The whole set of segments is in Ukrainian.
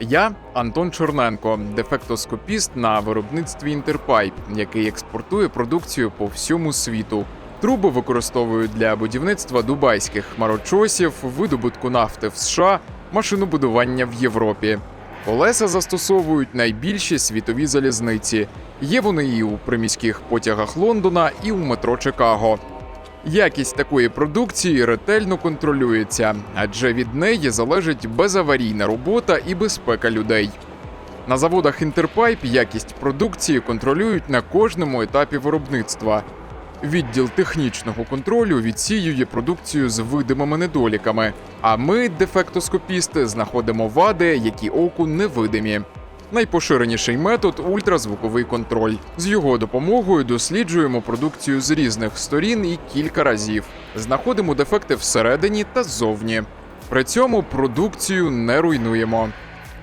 Я Антон Чорненко, дефектоскопіст на виробництві Інтерпайп, який експортує продукцію по всьому світу. Труби використовують для будівництва дубайських хмарочосів, видобутку нафти в США, машинобудування в Європі. Колеса застосовують найбільші світові залізниці. Є вони і у приміських потягах Лондона, і у метро Чикаго. Якість такої продукції ретельно контролюється, адже від неї залежить безаварійна робота і безпека людей. На заводах Інтерпайп якість продукції контролюють на кожному етапі виробництва. Відділ технічного контролю відсіює продукцію з видимими недоліками. А ми, дефектоскопісти, знаходимо вади, які оку невидимі. Найпоширеніший метод ультразвуковий контроль. З його допомогою досліджуємо продукцію з різних сторін і кілька разів. Знаходимо дефекти всередині та ззовні. При цьому продукцію не руйнуємо.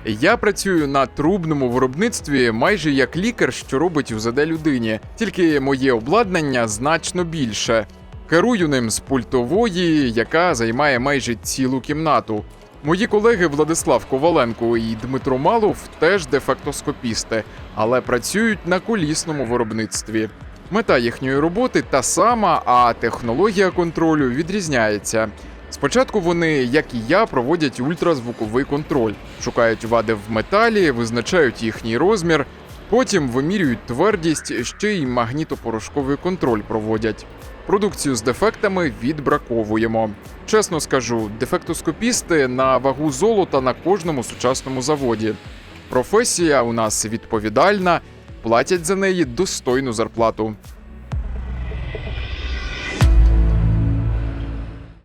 Я працюю на трубному виробництві майже як лікар, що робить УЗД людині, тільки моє обладнання значно більше. Керую ним з пультової, яка займає майже цілу кімнату. Мої колеги Владислав Коваленко і Дмитро Малов теж дефектоскопісти, але працюють на колісному виробництві. Мета їхньої роботи та сама, а технологія контролю відрізняється. Спочатку вони, як і я, проводять ультразвуковий контроль, шукають вади в металі, визначають їхній розмір, потім вимірюють твердість, ще й магнітопорошковий контроль проводять. Продукцію з дефектами відбраковуємо. Чесно скажу, дефектоскопісти на вагу золота на кожному сучасному заводі. Професія у нас відповідальна, платять за неї достойну зарплату.